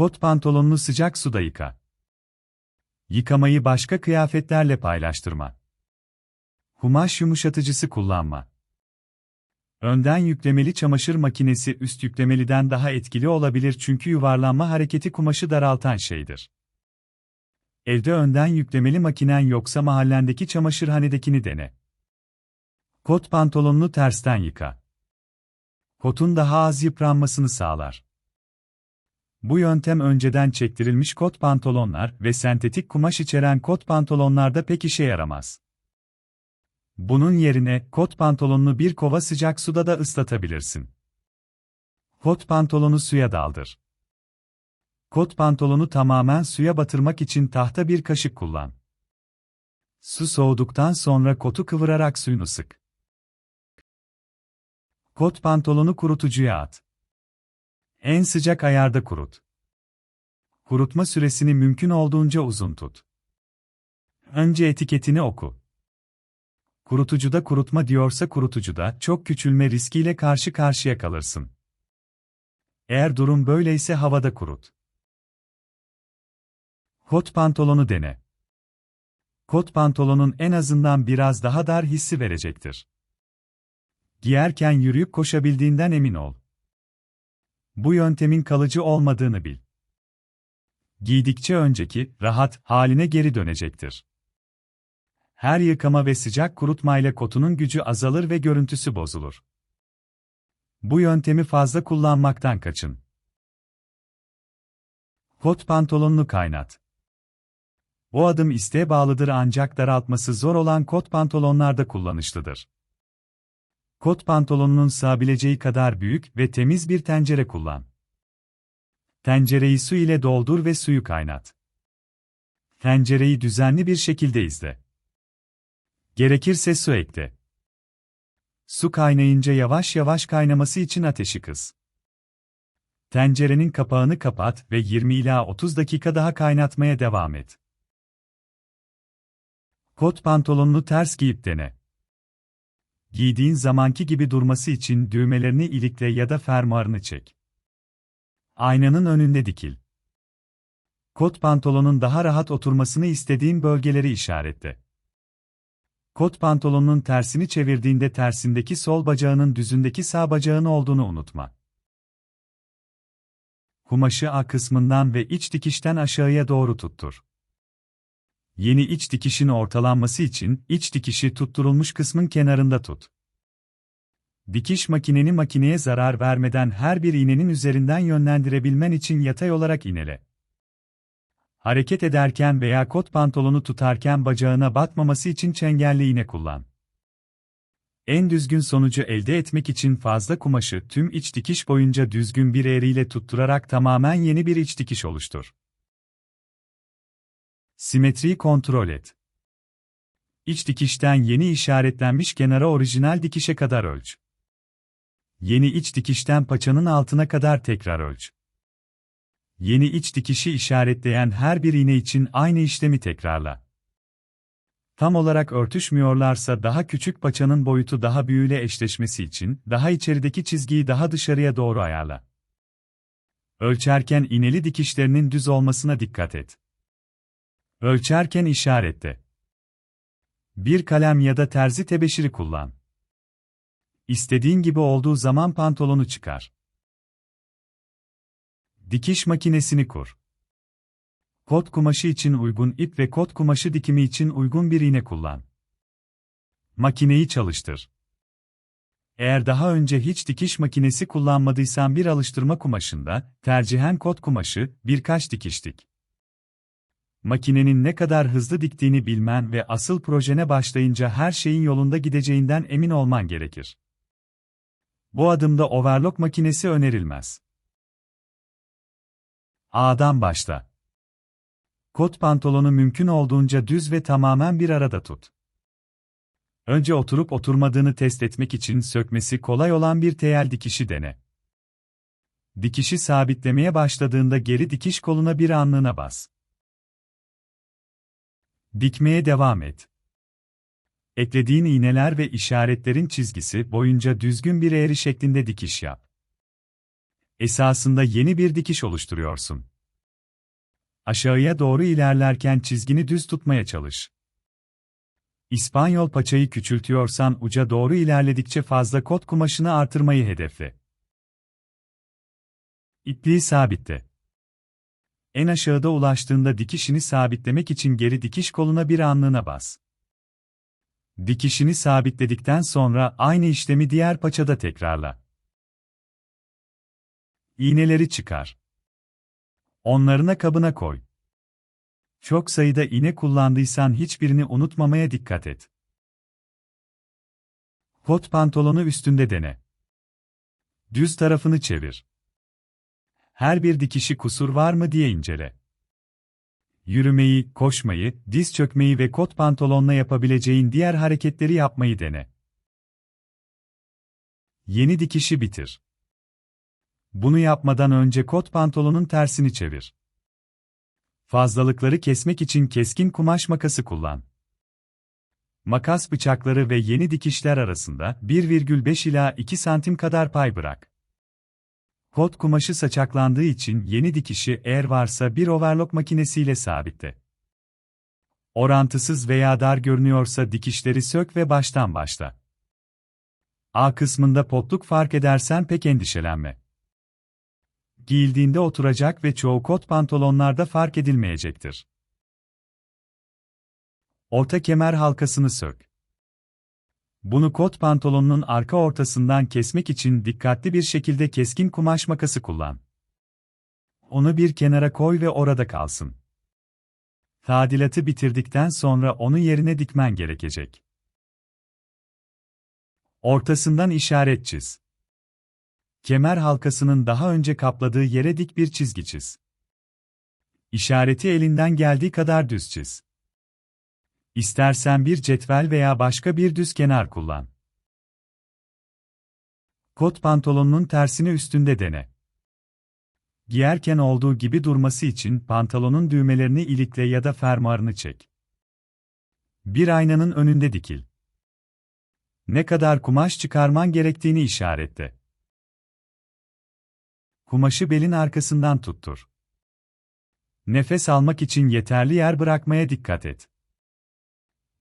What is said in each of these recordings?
Kot pantolonunu sıcak suda yıka. Yıkamayı başka kıyafetlerle paylaştırma. Kumaş yumuşatıcısı kullanma. Önden yüklemeli çamaşır makinesi üst yüklemeliden daha etkili olabilir çünkü yuvarlanma hareketi kumaşı daraltan şeydir. Evde önden yüklemeli makinen yoksa mahallendeki çamaşırhanedekini dene. Kot pantolonunu tersten yıka. Kotun daha az yıpranmasını sağlar. Bu yöntem önceden çektirilmiş kot pantolonlar ve sentetik kumaş içeren kot pantolonlarda pek işe yaramaz. Bunun yerine kot pantolonunu bir kova sıcak suda da ıslatabilirsin. Kot pantolonu suya daldır. Kot pantolonu tamamen suya batırmak için tahta bir kaşık kullan. Su soğuduktan sonra kotu kıvırarak suyunu sık. Kot pantolonu kurutucuya at. En sıcak ayarda kurut. Kurutma süresini mümkün olduğunca uzun tut. Önce etiketini oku. Kurutucuda kurutma diyorsa kurutucuda çok küçülme riskiyle karşı karşıya kalırsın. Eğer durum böyleyse havada kurut. Kot pantolonu dene. Kot pantolonun en azından biraz daha dar hissi verecektir. Giyerken yürüyüp koşabildiğinden emin ol. Bu yöntemin kalıcı olmadığını bil. Giydikçe önceki, rahat, haline geri dönecektir. Her yıkama ve sıcak kurutmayla kotunun gücü azalır ve görüntüsü bozulur. Bu yöntemi fazla kullanmaktan kaçın. Kot pantolonunu kaynat. Bu adım isteğe bağlıdır ancak daraltması zor olan kot pantolonlarda kullanışlıdır. Kot pantolonunun sığabileceği kadar büyük ve temiz bir tencere kullan. Tencereyi su ile doldur ve suyu kaynat. Tencereyi düzenli bir şekilde izle. Gerekirse su ekle. Su kaynayınca yavaş yavaş kaynaması için ateşi kıs. Tencerenin kapağını kapat ve 20 ila 30 dakika daha kaynatmaya devam et. Kot pantolonunu ters giyip dene. Giydiğin zamanki gibi durması için düğmelerini ilikle ya da fermuarını çek. Aynanın önünde dikil. Kot pantolonun daha rahat oturmasını istediğin bölgeleri işaretle. Kot pantolonunun tersini çevirdiğinde tersindeki sol bacağının düzündeki sağ bacağın olduğunu unutma. Kumaşı A kısmından ve iç dikişten aşağıya doğru tuttur. Yeni iç dikişin ortalanması için iç dikişi tutturulmuş kısmın kenarında tut. Dikiş makineni makineye zarar vermeden her bir iğnenin üzerinden yönlendirebilmen için yatay olarak inele. Hareket ederken veya kot pantolonu tutarken bacağına batmaması için çengelli iğne kullan. En düzgün sonucu elde etmek için fazla kumaşı tüm iç dikiş boyunca düzgün bir eğriyle tutturarak tamamen yeni bir iç dikiş oluştur. Simetriyi kontrol et. İç dikişten yeni işaretlenmiş kenara orijinal dikişe kadar ölç. Yeni iç dikişten paçanın altına kadar tekrar ölç. Yeni iç dikişi işaretleyen her bir iğne için aynı işlemi tekrarla. Tam olarak örtüşmüyorlarsa daha küçük paçanın boyutu daha büyüğüyle eşleşmesi için daha içerideki çizgiyi daha dışarıya doğru ayarla. Ölçerken iğneli dikişlerinin düz olmasına dikkat et. Ölçerken işaretle. Bir kalem ya da terzi tebeşiri kullan. İstediğin gibi olduğu zaman pantolonu çıkar. Dikiş makinesini kur. Kot kumaşı için uygun ip ve kot kumaşı dikimi için uygun bir iğne kullan. Makineyi çalıştır. Eğer daha önce hiç dikiş makinesi kullanmadıysan bir alıştırma kumaşında, tercihen kot kumaşı, birkaç dikiş dik. Makinenin ne kadar hızlı diktiğini bilmen ve asıl projene başlayınca her şeyin yolunda gideceğinden emin olman gerekir. Bu adımda overlock makinesi önerilmez. A'dan başla. Kot pantolonu mümkün olduğunca düz ve tamamen bir arada tut. Önce oturup oturmadığını test etmek için sökmesi kolay olan bir teyel dikişi dene. Dikişi sabitlemeye başladığında geri dikiş koluna bir anlığına bas. Dikmeye devam et. Eklediğin iğneler ve işaretlerin çizgisi boyunca düzgün bir eğri şeklinde dikiş yap. Esasında yeni bir dikiş oluşturuyorsun. Aşağıya doğru ilerlerken çizgini düz tutmaya çalış. İspanyol paçayı küçültüyorsan uca doğru ilerledikçe fazla kot kumaşını artırmayı hedefle. İpliği sabitle. En aşağıda ulaştığında dikişini sabitlemek için geri dikiş koluna bir anlığına bas. Dikişini sabitledikten sonra aynı işlemi diğer paçada tekrarla. İğneleri çıkar. Onlarına kabına koy. Çok sayıda iğne kullandıysan hiçbirini unutmamaya dikkat et. Kot pantolonu üstünde dene. Düz tarafını çevir. Her bir dikişi kusur var mı diye incele. Yürümeyi, koşmayı, diz çökmeyi ve kot pantolonla yapabileceğin diğer hareketleri yapmayı dene. Yeni dikişi bitir. Bunu yapmadan önce kot pantolonun tersini çevir. Fazlalıkları kesmek için keskin kumaş makası kullan. Makas bıçakları ve yeni dikişler arasında 1,5 ila 2 santim kadar pay bırak. Kot kumaşı saçaklandığı için yeni dikişi eğer varsa bir overlock makinesiyle sabitle. Orantısız veya dar görünüyorsa dikişleri sök ve baştan başla. A kısmında potluk fark edersen pek endişelenme giyildiğinde oturacak ve çoğu kot pantolonlarda fark edilmeyecektir. Orta kemer halkasını sök. Bunu kot pantolonunun arka ortasından kesmek için dikkatli bir şekilde keskin kumaş makası kullan. Onu bir kenara koy ve orada kalsın. Tadilatı bitirdikten sonra onu yerine dikmen gerekecek. Ortasından işaret çiz. Kemer halkasının daha önce kapladığı yere dik bir çizgi çiz. İşareti elinden geldiği kadar düz çiz. İstersen bir cetvel veya başka bir düz kenar kullan. Kot pantolonunun tersini üstünde dene. Giyerken olduğu gibi durması için pantolonun düğmelerini ilikle ya da fermuarını çek. Bir aynanın önünde dikil. Ne kadar kumaş çıkarman gerektiğini işaretle. Kumaşı belin arkasından tuttur. Nefes almak için yeterli yer bırakmaya dikkat et.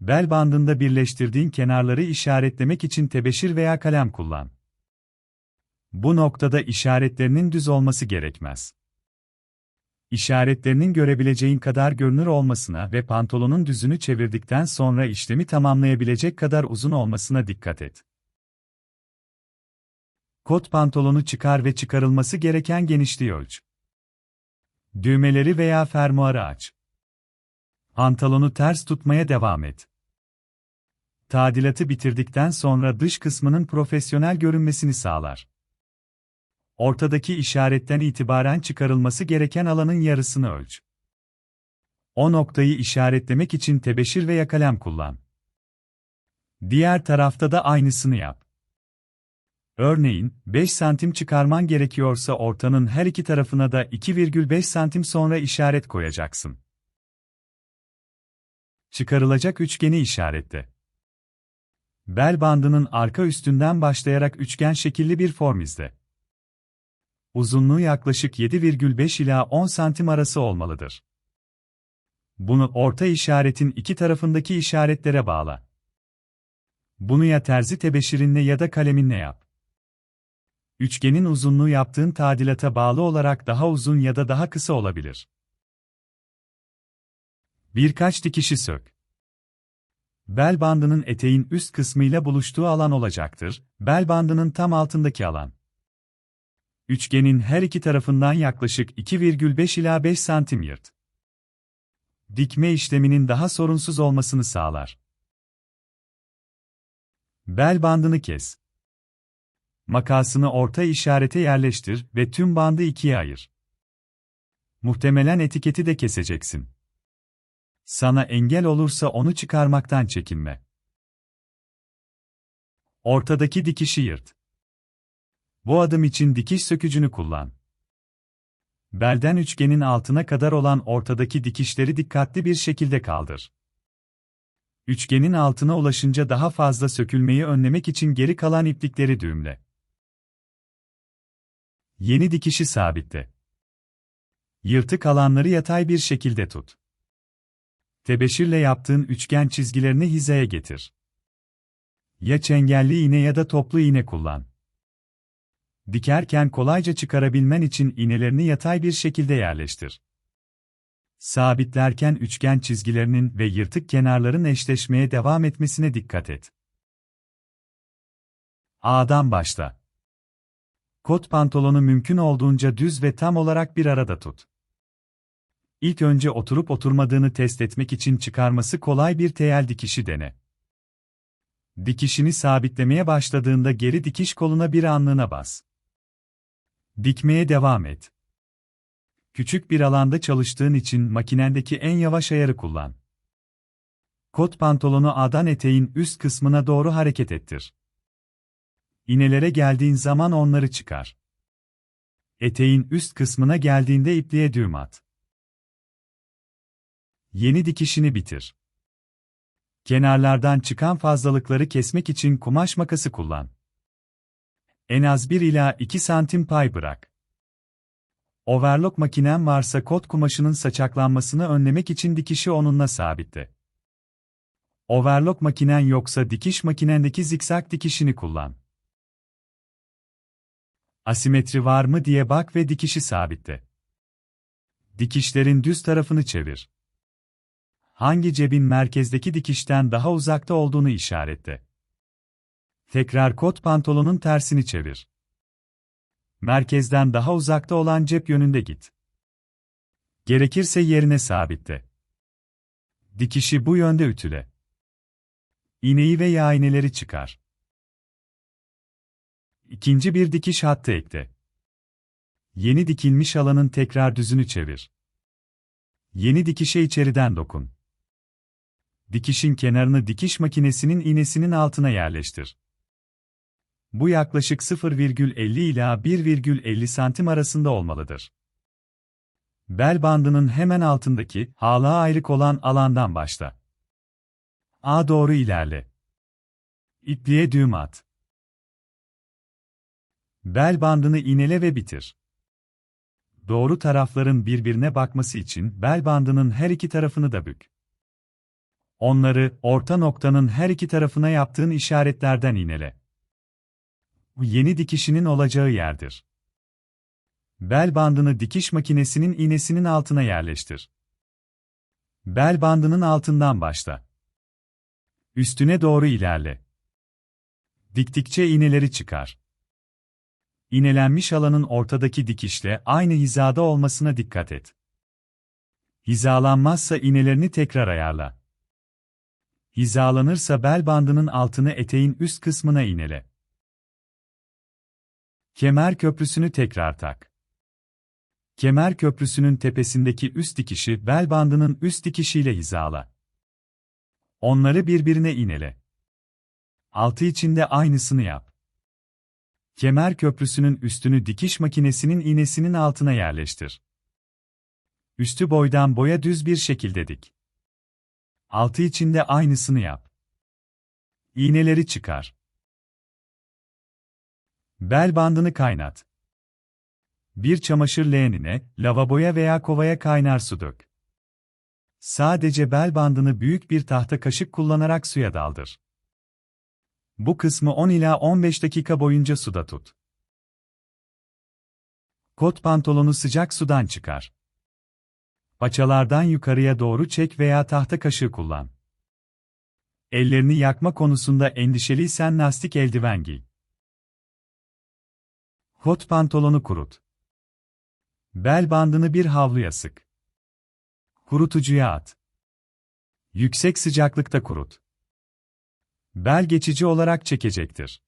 Bel bandında birleştirdiğin kenarları işaretlemek için tebeşir veya kalem kullan. Bu noktada işaretlerinin düz olması gerekmez. İşaretlerinin görebileceğin kadar görünür olmasına ve pantolonun düzünü çevirdikten sonra işlemi tamamlayabilecek kadar uzun olmasına dikkat et. Kot pantolonu çıkar ve çıkarılması gereken genişliği ölç. Düğmeleri veya fermuarı aç. Pantolonu ters tutmaya devam et. Tadilatı bitirdikten sonra dış kısmının profesyonel görünmesini sağlar. Ortadaki işaretten itibaren çıkarılması gereken alanın yarısını ölç. O noktayı işaretlemek için tebeşir veya kalem kullan. Diğer tarafta da aynısını yap. Örneğin, 5 santim çıkarman gerekiyorsa ortanın her iki tarafına da 2,5 santim sonra işaret koyacaksın. Çıkarılacak üçgeni işaretle. Bel bandının arka üstünden başlayarak üçgen şekilli bir form izle. Uzunluğu yaklaşık 7,5 ila 10 santim arası olmalıdır. Bunu orta işaretin iki tarafındaki işaretlere bağla. Bunu ya terzi tebeşirinle ya da kaleminle yap. Üçgenin uzunluğu yaptığın tadilata bağlı olarak daha uzun ya da daha kısa olabilir. Birkaç dikişi sök. Bel bandının eteğin üst kısmıyla buluştuğu alan olacaktır, bel bandının tam altındaki alan. Üçgenin her iki tarafından yaklaşık 2,5 ila 5 santim yırt. Dikme işleminin daha sorunsuz olmasını sağlar. Bel bandını kes. Makasını orta işarete yerleştir ve tüm bandı ikiye ayır. Muhtemelen etiketi de keseceksin. Sana engel olursa onu çıkarmaktan çekinme. Ortadaki dikişi yırt. Bu adım için dikiş sökücünü kullan. Belden üçgenin altına kadar olan ortadaki dikişleri dikkatli bir şekilde kaldır. Üçgenin altına ulaşınca daha fazla sökülmeyi önlemek için geri kalan iplikleri düğümle. Yeni dikişi sabitle. Yırtık alanları yatay bir şekilde tut. Tebeşirle yaptığın üçgen çizgilerini hizaya getir. Ya çengelli iğne ya da toplu iğne kullan. Dikerken kolayca çıkarabilmen için iğnelerini yatay bir şekilde yerleştir. Sabitlerken üçgen çizgilerinin ve yırtık kenarların eşleşmeye devam etmesine dikkat et. A'dan başla. Kot pantolonu mümkün olduğunca düz ve tam olarak bir arada tut. İlk önce oturup oturmadığını test etmek için çıkarması kolay bir teyel dikişi dene. Dikişini sabitlemeye başladığında geri dikiş koluna bir anlığına bas. Dikmeye devam et. Küçük bir alanda çalıştığın için makinendeki en yavaş ayarı kullan. Kot pantolonu A'dan eteğin üst kısmına doğru hareket ettir. İğnelere geldiğin zaman onları çıkar. Eteğin üst kısmına geldiğinde ipliğe düğüm at. Yeni dikişini bitir. Kenarlardan çıkan fazlalıkları kesmek için kumaş makası kullan. En az 1 ila 2 santim pay bırak. Overlock makinen varsa kot kumaşının saçaklanmasını önlemek için dikişi onunla sabitle. Overlock makinen yoksa dikiş makinendeki zikzak dikişini kullan. Asimetri var mı diye bak ve dikişi sabitle. Dikişlerin düz tarafını çevir. Hangi cebin merkezdeki dikişten daha uzakta olduğunu işaretle. Tekrar kot pantolonun tersini çevir. Merkezden daha uzakta olan cep yönünde git. Gerekirse yerine sabitle. Dikişi bu yönde ütüle. İğneyi ve yağ iğneleri çıkar. İkinci bir dikiş hattı ekle. Yeni dikilmiş alanın tekrar düzünü çevir. Yeni dikişe içeriden dokun. Dikişin kenarını dikiş makinesinin iğnesinin altına yerleştir. Bu yaklaşık 0,50 ila 1,50 santim arasında olmalıdır. Bel bandının hemen altındaki, hala ayrık olan alandan başla. A doğru ilerle. İpliğe düğüm at. Bel bandını iğnele ve bitir. Doğru tarafların birbirine bakması için bel bandının her iki tarafını da bük. Onları orta noktanın her iki tarafına yaptığın işaretlerden iğnele. Bu yeni dikişinin olacağı yerdir. Bel bandını dikiş makinesinin iğnesinin altına yerleştir. Bel bandının altından başla. Üstüne doğru ilerle. Diktikçe iğneleri çıkar. İğnelenmiş alanın ortadaki dikişle aynı hizada olmasına dikkat et. Hizalanmazsa iğnelerini tekrar ayarla. Hizalanırsa bel bandının altını eteğin üst kısmına iğnele. Kemer köprüsünü tekrar tak. Kemer köprüsünün tepesindeki üst dikişi bel bandının üst dikişiyle hizala. Onları birbirine iğnele. Altı içinde aynısını yap. Kemer köprüsünün üstünü dikiş makinesinin iğnesinin altına yerleştir. Üstü boydan boya düz bir şekilde dik. Altı içinde aynısını yap. İğneleri çıkar. Bel bandını kaynat. Bir çamaşır leğenine, lavaboya veya kovaya kaynar su dök. Sadece bel bandını büyük bir tahta kaşık kullanarak suya daldır. Bu kısmı 10 ila 15 dakika boyunca suda tut. Kot pantolonu sıcak sudan çıkar. Paçalardan yukarıya doğru çek veya tahta kaşığı kullan. Ellerini yakma konusunda endişeliysen lastik eldiven giy. Kot pantolonu kurut. Bel bandını bir havluya sık. Kurutucuya at. Yüksek sıcaklıkta kurut. Bel geçici olarak çekecektir.